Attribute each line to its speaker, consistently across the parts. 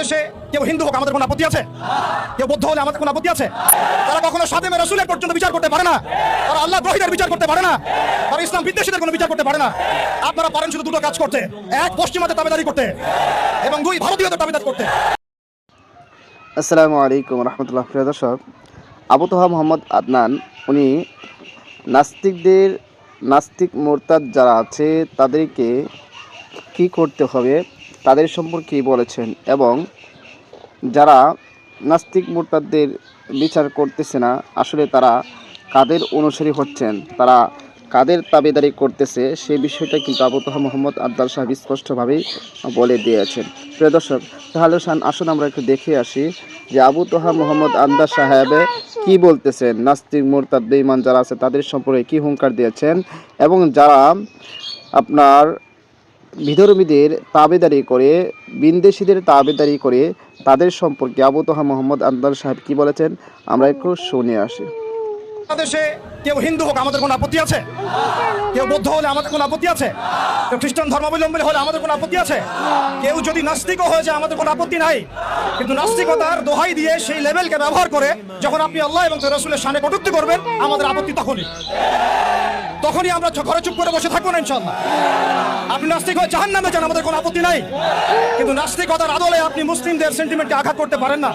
Speaker 1: বাংলাদেশে কেউ হিন্দু হোক, আমাদের কোনো আপত্তি আছে? কেউ বৌদ্ধ হলে আমাদের কোনো আপত্তি আছে? তারা কখনো সাদেমে রসুলের পর্যন্ত বিচার করতে পারে না। তারা আল্লাহ দ্রোহীদের বিচার করতে পারে না। তারা ইসলাম বিদ্বেষীদের কোনো বিচার করতে পারে না। আপনারা পারেন শুধু দুটো কাজ করতে। এক পশ্চিমাদের দাবিদারি করতে এবং দুই, ভারতীয়দের দাবিদার করতে।
Speaker 2: আসসালামু আলাইকুম রহমতুল্লাহ। প্রিয় দর্শক, আবু তোহা মোহাম্মদ আদনান, উনি নাস্তিকদের, নাস্তিক মোরতাদ যারা আছে, তাদেরকে কি করতে হবে? তাদের সম্পর্কে বলেছেন এবং যারা নাস্তিক মোরতাদদের বিচার করতেছে না, আসলে তারা কাদের অনুসারী হচ্ছেন? তারা কাদের তাবেদারি করতেছে? সেই বিষয়টা কিন্তু আবু তোহা মোহাম্মদ আদ্দাল সাহেব স্পষ্টভাবেই বলে দিয়েছেন। প্রিয় দর্শক, তাহলে আসুন আমরা একটু দেখে আসি যে আবু তোহা মোহাম্মদ আন্দার সাহেবে কি বলতেছেন? নাস্তিক মোরতাদ, বেঈমান যারা আছে, তাদের সম্পর্কে কি হুঙ্কার দিয়েছেন? এবং যারা আপনার বিধর্মীদের তাবেদারি করে, বিন্দেশিদের তাবেদারি করে তাদের সম্পর্কে আবু তোহা মোহাম্মদ আন্দার সাহেব কি বলেছেন? আমরা একটু শুনে আসি।
Speaker 1: বাংলাদেশে কেউ হিন্দু হোক আমাদের কোনো আপত্তি আছে? কেউ বৌদ্ধ হলে আমাদের কোনো আপত্তি আছে? কেউ খ্রিস্টান ধর্মাবলম্বী হলে আমাদের কোনো আপত্তি আছে? কেউ যদি নাস্তিকও হয়ে যায়, আমাদের কোনো আপত্তি নাই। কিন্তু নাস্তিকতার দোহাই দিয়ে সেই লেভেলকে ব্যবহার করে যখন আপনি আল্লাহ এবং রসুলের সামনে কটূক্তি করবেন, আমাদের আপত্তি তখনই। তখনই আমরা ঘরে চুপ করে বসে থাকব না ইনশাল্লাহ আপনি নাস্তিক হয়ে জাহান নামে যান, আমাদের কোনো আপত্তি নাই। কিন্তু নাস্তিকতার আদলে আপনি মুসলিমদের সেন্টিমেন্টকে আঘাত করতে পারেন না।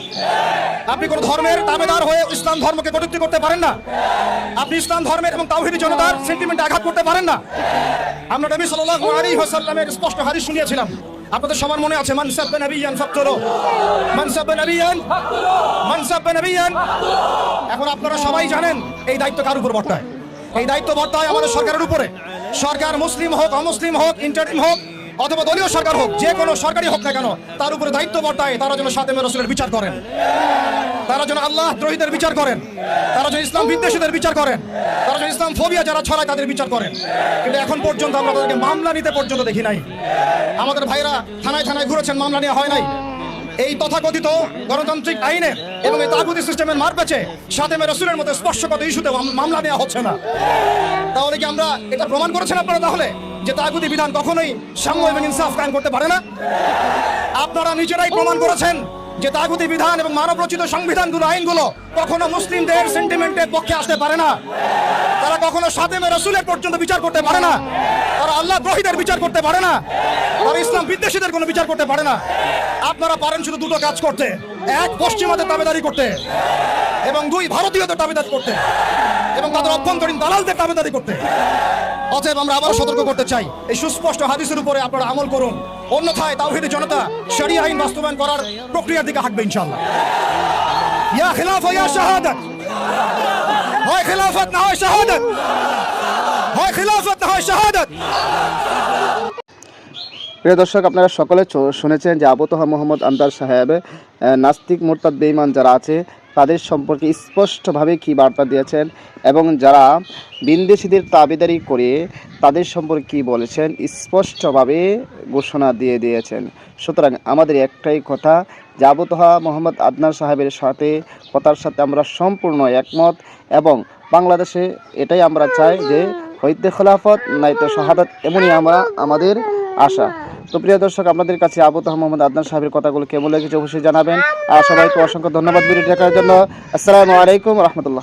Speaker 1: আপনি কোনো ধর্মের দাবেদার হয়ে ইসলাম ধর্মকে কটূক্তি করতে পারেন না। আপনি ইসলাম ধর্মের এবং তাওহিদি জনতার সেন্টিমেন্টে আঘাত করতে পারেন না। আমরা নবী সাল্লাল্লাহু স্পষ্ট হাদিস শুনিয়েছিলাম। আপনাদের সবার মনে আছে, মান সাব্বা নাবিয়ান ফাকতুলু। মান সাব্বা নাবিয়ান মান এখন আপনারা সবাই জানেন, এই দায়িত্ব কার উপর বর্তায়? এই দায়িত্ব বর্তায় আমাদের সরকারের উপরে। সরকার মুসলিম হোক, অমুসলিম হোক ইন্টারিম হোক, অথবা দলীয় সরকার হোক, যে কোনো সরকারি হোক না কেন, তার উপরে দায়িত্ব বর্তায়, তারা যেন সাতেমে রসুলের বিচার করেন। তারা যেন আল্লাহ দ্রোহীদের বিচার করেন, তারা যেন ইসলাম বিদ্বেষীদের বিচার করেন, তারা যেন ইসলাম ফোবিয়া যারা ছড়ায় তাদের বিচার করেন। কিন্তু এখন পর্যন্ত আমরা তাদেরকে মামলা নিতে পর্যন্ত দেখি নাই। আমাদের ভাইরা থানায় থানায় ঘুরেছেন, মামলা নেওয়া হয় নাই। এই তথাকথিত গণতান্ত্রিক আইনে এবং এই তাগুতি সিস্টেমের মার পেছে সাতেমে রসুলের মতো স্পর্শগত ইস্যুতে মাম- মামলা নেওয়া হচ্ছে না। তাহলে কি আমরা এটা প্রমাণ করেছেন আপনারা তাহলে? যে তাগুতি বিধান কখনোই সাম্য এবং ইনসাফ কায়েম করতে পারে না? আপনারা নিজেরাই প্রমাণ করেছেন যে তাগুতি বিধান এবং মানব রচিত সংবিধানগুলো আইনগুলো কখনো মুসলিমদের সেন্টিমেন্টের পক্ষে আসতে পারে না। তারা কখনো সাতেমে রসুলের পর্যন্ত বিচার করতে পারে না। তারা আল্লাহ দ্রোহীদের বিচার করতে পারে না। তারা ইসলাম বিদ্বেষীদের কোনো বিচার করতে পারে না। আপনারা পারেন শুধু দুটো কাজ করতে। এক পশ্চিমাদের দাবেদারি করতে। এবং দুই, ভারতীয়দের দাবিদার করতে। এবং তাদের অভ্যন্তরীণ দালালদের দাবিদারি করতে। অতএব আমরা আবার সতর্ক করতে চাই। এই সুস্পষ্ট হাদিসের উপরে আপনারা আমল করুন। অন্যথায় তাওহিদের জনতা, শরিয়া আইন বাস্তবায়ন করার প্রক্রিয়ার দিকে হাঁটবে ইনশাআল্লাহ। ইয়া خلافة, يا شهادة. هاي خلافتنا هاي شهادة. هاي خلافتنا هاي شهادة.
Speaker 2: প্রিয় দর্শক, আপনারা সকলে শুনেছেন যে আবু তোহা মোহাম্মদ আন্দার সাহেব নাস্তিক মোরতাদ বেইমান যারা আছে তাদের সম্পর্কে স্পষ্টভাবে কি বার্তা দিয়েছেন এবং যারা বিন্দেশিদের তাবেদারি করে তাদের সম্পর্কে কি বলেছেন, স্পষ্টভাবে ঘোষণা দিয়ে দিয়েছেন। সুতরাং আমাদের একটাই কথা যে আবু তোহা মোহাম্মদ আদনান সাহেবের সাথে কথার সাথে আমরা সম্পূর্ণ একমত এবং বাংলাদেশে এটাই আমরা চাই যে হইতে খোলাফত নাইতে শাহাদাত, এমনই আমরা, আমাদের আশা। তো প্রিয় দর্শক, আপনাদের কাছে আবু তাহ মোহাম্মদ আদনান সাহেবের কথাগুলো কেমন লেগেছে অবশ্যই জানাবেন। আর সবাইকে অসংখ্য ধন্যবাদ ভিডিও দেখার জন্য। আসসালামু আলাইকুম রহমতুল্লাহ।